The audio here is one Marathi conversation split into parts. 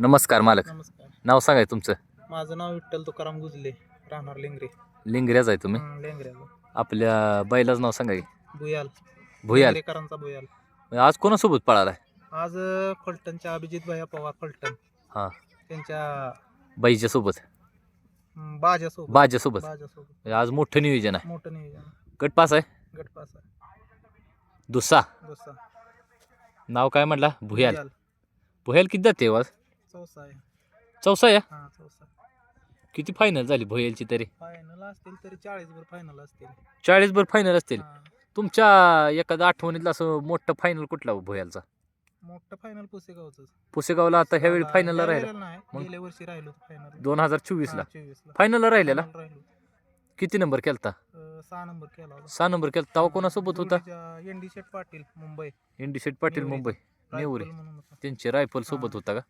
नमस्कार मालक. नमस्कार. नाव सांगाय तुमचं. माझं नाव विठ्ठल तुकाराम गुजले राहणार लेंगरे. लिंगऱ्याच आहे तुम्ही? हं, आपल्या बैलाचं नाव सांगा की. बुयाल भुयाल. लेंगरेकरांचा बुयाल आज कोणासोबत पळालाय? आज अं, फलटणच्या अभिजित भैया पवार फलटण. हा. त्यांच्या बाईच्या सोबत हं, बाजासोबत बाजासोबत बाजासोबत आज मोठं नियोजन आहे. मोठं नियोजन गट पास आहे? गटपास आहे. दुसा दुसरा. नाव काय म्हटला? भुयाल. भुयाल. किती जाते आज? चौसा आहे. चौसा या हा चौसा. किती फायनल झाली भुयालची तरी? फायनल असतील तरी चाळीस वर फायनल असतील. चाळीस भर फायनल असतील? हा. तुमच्या एखाद्या आठवणीतलं असं मोठं फायनल कुठला भुयालचा मोठं फायनल पुसेगावच. पुसेगावला आता ह्यावेळी फायनलला राहिला. नाही मग? गेल्या वर्षी राहिलो फायनल दोन हजार चोवीसला चोवीसला फायनलला राहिलेला? Final राहिलो किती नंबर केलता? अं, सहा नंबर केला होता. सहा नंबर केला तेव्हा कोणासोबत होता? N D Shet Patil Mumbai. Indi Shet Patil. Mumbai. नेवरी. रायफल म्हणून होता. त्यांचे रायफल सोबत. होता का?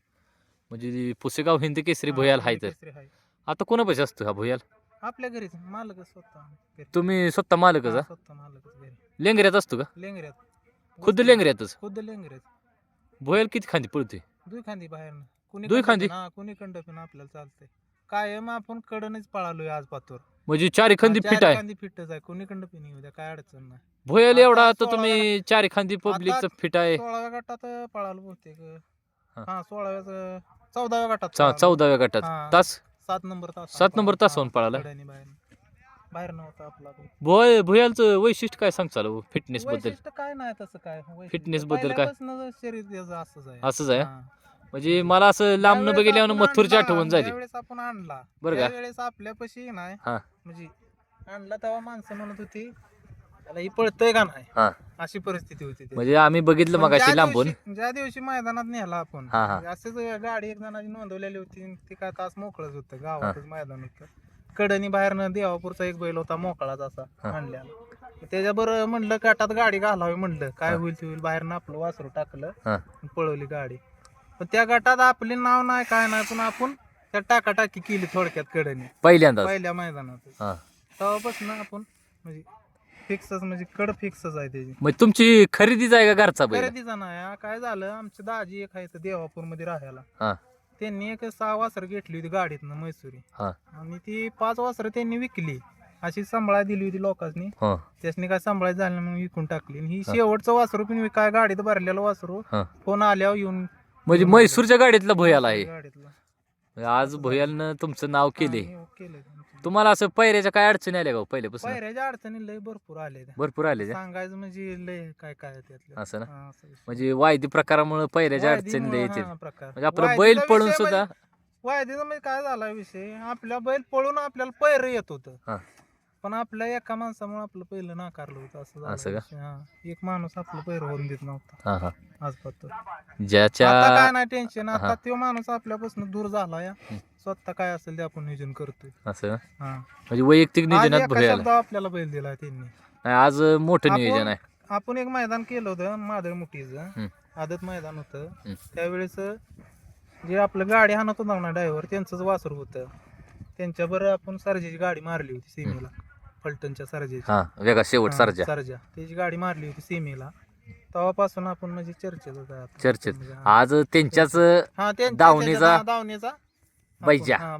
म्हणजे पुसेगाव हिंद केसरी भुयाल हाय तर. केसरी हाय. आता कोणापाशी असतो हा भुयाल? आपल्या घरीच मालक स्वतः घरी. तुम्ही स्वतः मालकच हा, हा? स्वतः मालकच घरी. लेंगऱ्यात असतो का? लेंगऱ्यात. खुद्द लेंगऱ्यातच? खुद्द लेंगऱ्यात. भुयाल किती खांदी पळते? दुई खांदी बाहेर. कुणी दुई खांदी? हा कुणी कंड पण आपल्याला चालतंय. कायम आपण कडनच पळालोय आज पातूर. म्हणजे चारी खांदी फिट आहे. खांदी फिटच आहे. कुणी कंड पण येऊ द्या काय अडचण नाही. भुयाल आता एवढा तर सोळा तुम्ही चारी खांदी पब्लिकचं फिट आहे. सोळाव्या गटात पळालो बहुतेक. हा. हा सोळाव्या चौदाव्या गटात चा- पळालो. चौदाव्या गटात हा. तास सात नंबर तास सात नंबर तासावरून पळाला? बाहेर बाहेर नव्हता आपला तो. भुय भुयालचं वैशिष्ट्य काय सांग चालू फिटनेस बद्दल वैशिष्ट्य काय नाही तसं काय वैशिष्ट्य. Fitness बद्दल काय? पहिल्यापासनं शरीर त्याचं असंच आहे असंच आहे? हा. म्हणजे मला असं लांबनं ज्यावेळेस बघितल्यावर आपण मथुरची आणला, आठवण झाली ज्यावेळेस आपण आणला बरं का? त्यावेळेस आपल्यापाशी नाही हा. म्हणजे आणला तेव्हा माणसं म्हणत होती त्याला ही पळतय का नाही हा. अशी परिस्थिती होती. म्हणजे आम्ही बघितलं पण मग ज्या लांबून दिवशी- ज्या दिवशी मैदानात नेला आपण हा, हा. म्हणजे असंच गाडी एक जणांची नोंदवलेली होती ती काय तास मोकळच होतं गावातच मैदान होतं कडनी बाहेरनं देवापूरचा एक बैल होता मोकळाच असा हा. आणल्याला त्याच्याबरोबर म्हणलं काटात गाडी घालावी म्हणलं काय हा. होईल ते होईल बाहेरनं आपलं वासरू टाकलं हा. पळवली गाडी पण त्या गटात आपले नाव नाही काय नाही पण आपण त्या टाकाटाकी केली थोडक्यात कडनी पहिल्यांदाच पहिल्या मैदानात हा. तेव्हापासून आपण म्हणजे फिक्सच म्हणजे कड फिक्सच आहे त्याची मग तुमची खरेदीच आहे का घरचा बैल खरेदीचा नाही हा, काय झालं आमच्या दाजी एक आहे इथं देवापूरमध्ये राहायला हा. त्यांनी एक सहा वासर घेतली होती गाडीतनं मैसुरी हा. आणि ती पाच वासर त्यांनी विकली अशी सांभाळा दिली होती लोकांनी हा. त्यासनी काय सांभाळायचं झालं नाही म्हणून विकून टाकली आणि ही हा. शेवटचं वासरू पण विकाय गाडीत भरलेलं वासरू हा. फोन आल्यावर येऊन म्हणजे म्हैसूरच्या गाडीतला भुयाल आहे गाडीतलं आज भुयालनं तुमचं नाव केले हा, हे केलंय. तुम्हाला असं पैऱ्याच्या काय अडचणी आल्या का हो पहिल्यापासून पायऱ्याच्या अडचणी लय भरपूर आले भरपूर आले त्या? सांगायचं म्हणजे लय काय काय त्यातलं असं ना हा, असं विषय. म्हणजे वायदी प्रकारामुळे पैऱ्याच्या अडचणी लय हा, प्रकार. म्हणजे आपलं वायदीचा बैल पळून विषय सुद्धा म्हणजे- वायदीचा म्हणजे काय झाला विषय आपल्या बैल पळून आपल्याला पैर येत होत हा. पण आपल्या एका माणसामुळे आपलं पहिलं नाकारलं होतं असं झालं असं का? विषय, हा. एक माणूस आपलं पैर होऊन देत नव्हता हा हा आता काय ज्याच्या नाही टेन्शन हा. आता तो माणूस आपल्यापासून दूर झाला या. स्वतः काय असेल ते आपण नियोजन करतोय. असं? हा. म्हणजे वैयक्तिक आज नियोजनात एका भुयाला शब्दावर आपल्याला बैल दिला त्यांनी. नाही, आज मोठं आपण- नियोजन आहे. आपण एक मैदान केलं होतं मादळ मुठीचं. हम्म. आदत मैदान होतं. हम्म. त्यावेळेस जे आपलं गाडी हाणत होता ना ड्रायव्हर त्यांचंच वासरू होतं. त्यांच्याबरोबर आपण सरजेची गाडी मारली होती सीमेला. फलटणच्या सरजेची. हा वेगळा शेवट सरजा. सरजा. त्याची गाडी मारली होती सीमेला. तेव्हापासून आपण म्हणजे चर्चेत होतो. चर्चेत. म्हणजे हा. आज त्यांच्याच हा त्यांच्या- दावणीचा- त्याच्या- दावणीचा आपण- बैजा. हा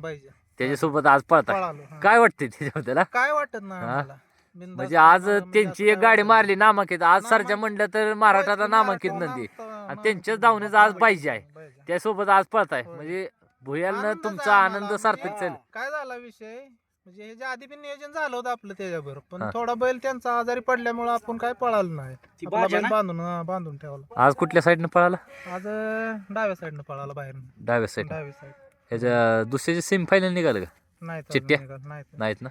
त्याच्यासोबत आज पळता पळालो हा. काय वाटते त्याच्याबद्दल काय वाटत नाही हा? आम्हाला. बिनधास्त म्हणजे आज आम्हाला म्हणजे त्यांची एक गाडी मारली नामांकित आज. सरजा म्हणलं तर महाराष्ट्राचा नाही. नामांकित नंदी आणि त्यांच्याच दावणीचा आज पाहिजे आहे. त्यासोबत आज पळताय होय. म्हणजे भुयालनं आनंदच तुमचा आहे आनंद आम्हाला. सार्थक म्हणजे झाला काय झाला विषय म्हणजे ह्याच्या आधी पण नियोजन झालं होतं आपलं त्याच्याबरोबर पण हा. थोडा बैल त्यांचा आजारी पडल्यामुळे आपण काय पळालो नाही आपला बैल बांधून हा, बांधून ठेवला आज कुठल्या साईडनं पळाला आज अं, डाव्या साईडनं पळाला बाहेर डाव्या साईड डावी साईड ह्याच्या दुसऱ्याचे सेमी फायनल निघालं का? नाही तर चिट्ट्या? नाही. नाहीत. ना.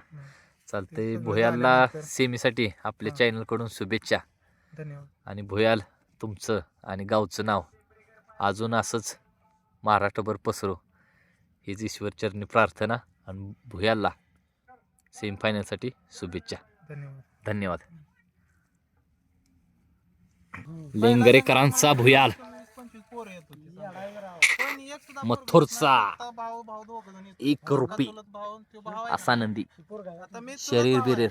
चालतंय भुयालला सेमीसाठी आपल्या हा. चॅनलकडून शुभेच्छा. धन्यवाद. आणि भुयाल तुमचं आणि गावचं नाव. अजून असंच महाराष्ट्रभर पसरो. हीच ईश्वरचरणी प्रार्थना आणि भुयालला सेमीफायनलसाठी शुभेच्छा. धन्यवाद. धन्यवाद. लेंगरेकरांचा भुयाल पंचवीस पोरं येत होती समजा. पण एक सुद्धा मथुरचा एक. रुपी. असा नंदी शरीर. बिरीर